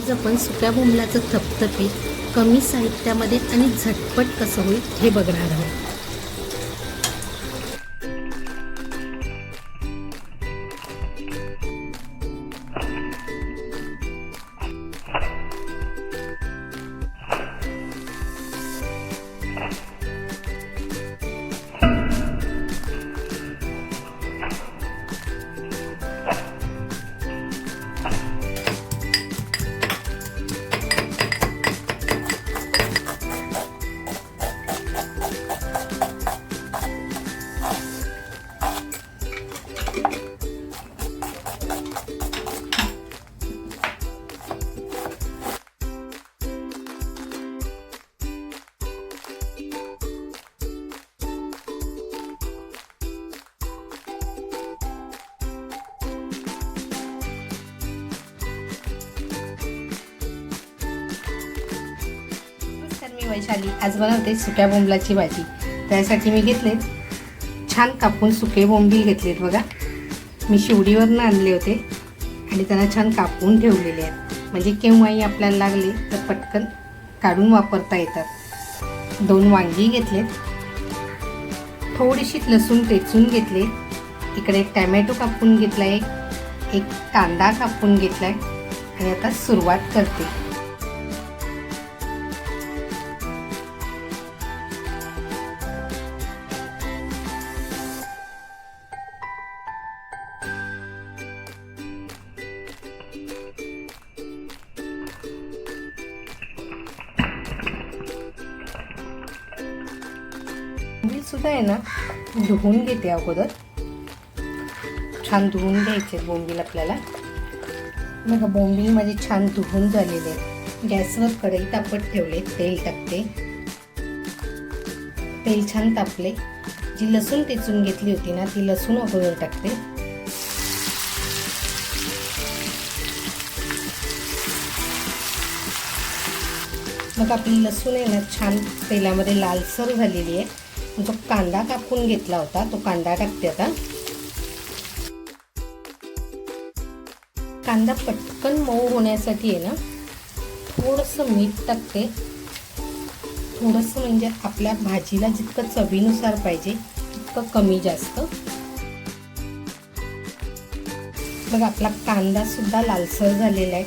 आज आपण सुक्या बोंबलाचं थपथपीत कमी साहित्यामध्ये आणि झटपट कसं होईल हे बघणार आहोत. वैशाली आज बनवते सुक्या बोंबलाची भाजी. त्यासाठी मी घेतले छान कापून सुके बोंबील घेतलेत बघा. मी शिवडीवरनं आणले होते आणि त्यांना छान कापून ठेवलेले आहेत. म्हणजे केव्हाही आपल्याला लागले तर पटकन काढून वापरता येतात. दोन वांगी घेतलेत. थोडीशी लसूण टेचून घेतले. इकडे एक टॅमॅटो कापून घेतला आहे एक कांदा कापून घेतला आहे आणि आता सुरुवात करते. सुद्धा आहे ना धुवून घेते अगोदर. छान धुवून घ्यायचे बोंबील आपल्याला. बघा बोंबील माझे छान धुवून झालेले गॅसवर कढई तापत ठेवले तेल टाकते. तेल छान तापले. जी लसूण टेचून घेतली होती ना ती लसूण अगोदर टाकते. मग आपली लसूण आहे ना छान तेलामध्ये लालसर झालेली आहे. जो कांदा कापून घेतला होता तो कांदा टाकते आता. कांदा पटकन मऊ होण्यासाठी आहे ना थोडंसं मीठ टाकते. थोडंसं म्हणजे आपल्या भाजीला जितकं चवीनुसार पाहिजे तितकं कमी जास्त. बघ आपला कांदा सुद्धा लालसर झालेला आहे.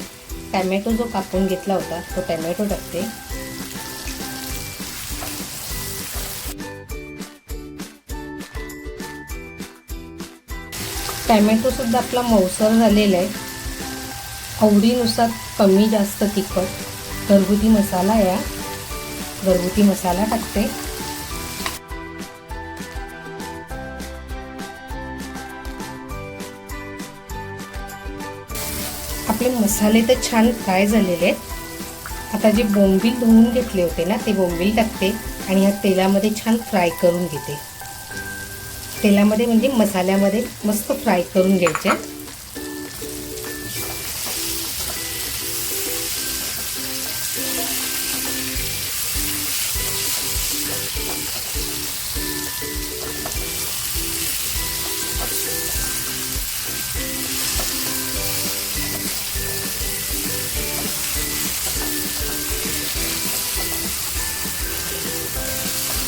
टॅमॅटो जो कापून घेतला होता तो टॅमॅटो टाकते. टॅमॅटोसुद्धा आपला मौसर झालेला आहे. आवडीनुसार कमी जास्त तिखट घरगुती मसाला या. घरगुती मसाला टाकते. आपले मसाले तर छान फ्राय झालेले आहेत. आता जे बोंबील धुवून घेतले होते ना ते बोंबील टाकते आणि ह्या तेलामध्ये छान फ्राय करून घेते. तेलामध्ये म्हणजे मसाल्यामध्ये मस्त फ्राय करून घ्यायचे.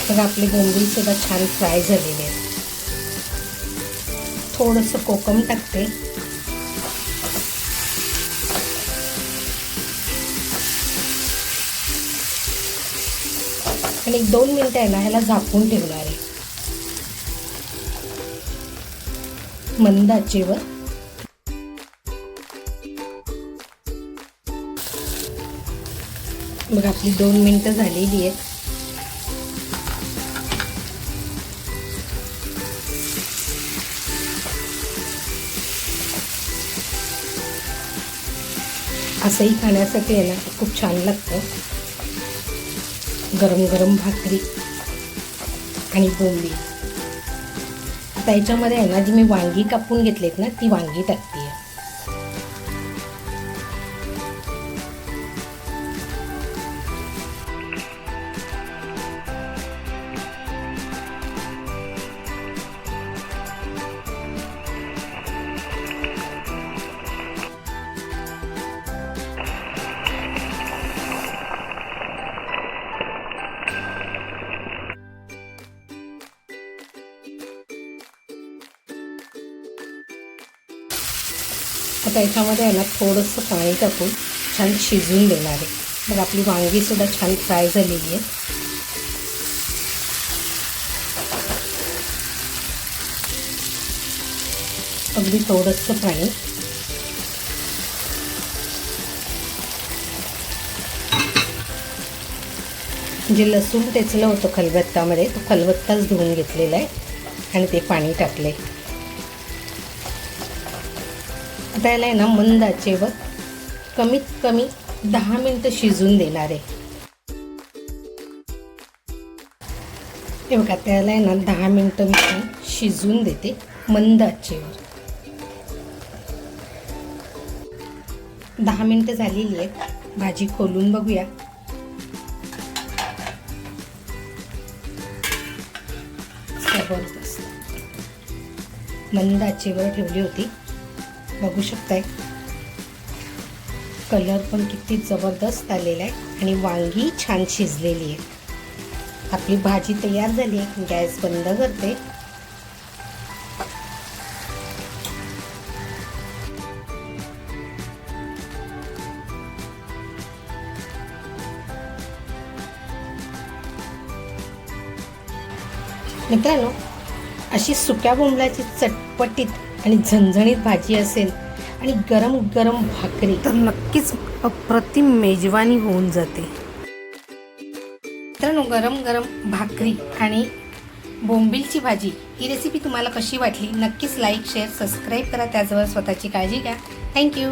तर आपले बोंबील सुद्धा छान फ्राय झालेले आहेत. थोडंसं कोकम टाकते. आणि एक दोन मिनिटं आहे ना ह्याला झाकून ठेवणार आहे. मंद आचेवर. आपली दोन मिनिटं झालेली आहेत. असंही खाण्यासाठी आहे ना खूप छान लागतं. गरम गरम भाकरी आणि बोंबी आता याच्यामध्ये आहे ना जी मी वांगी कापून घेतलीत ना ती वांगी टाकते. त्याच्यामध्ये आहे ना थोडंसं पाणी टाकून छान शिजवून देणार आहे. मग आपली वांगीसुद्धा छान फ्राय झालेली आहे. अगदी थोडंसं पाणी. जे लसूण टेचलं होतं खलबत्तामध्ये तो खलबत्ताच धुवून घेतलेला आहे आणि ते पाणी टाकले आता आहे ना मंद आचेवर कमीत कमी दहा मिनटं शिजून देणार आहे. हे बघा त्याला आहे ना दहा मिनटं मी शिजून शिजवून देते मंद आचेवर. दहा मिनटं झालेली आहेत. भाजी खोलून बघूया. जबरदस्त. मंद आचेवर ठेवली होती. बघू शकताय. कलर पण किती जबरदस्त आलेला आहे आणि वांगी छान शिजलेली आहे. आपली भाजी तयार झाली आहे. गॅस बंद करते. मित्रांनो अशी सुक्या बोंबलाची चटपटीत आणि झणझणीत भाजी असेल आणि गरम गरम भाकरी तर नक्कीच अप्रतिम मेजवानी होऊन जाते. मित्रांनो गरम गरम भाकरी आणि बोंबिलची भाजी ही रेसिपी तुम्हाला कशी वाटली? नक्कीच लाईक शेअर सबस्क्राईब करा. त्याजवळ स्वतःची काळजी घ्या. थँक्यू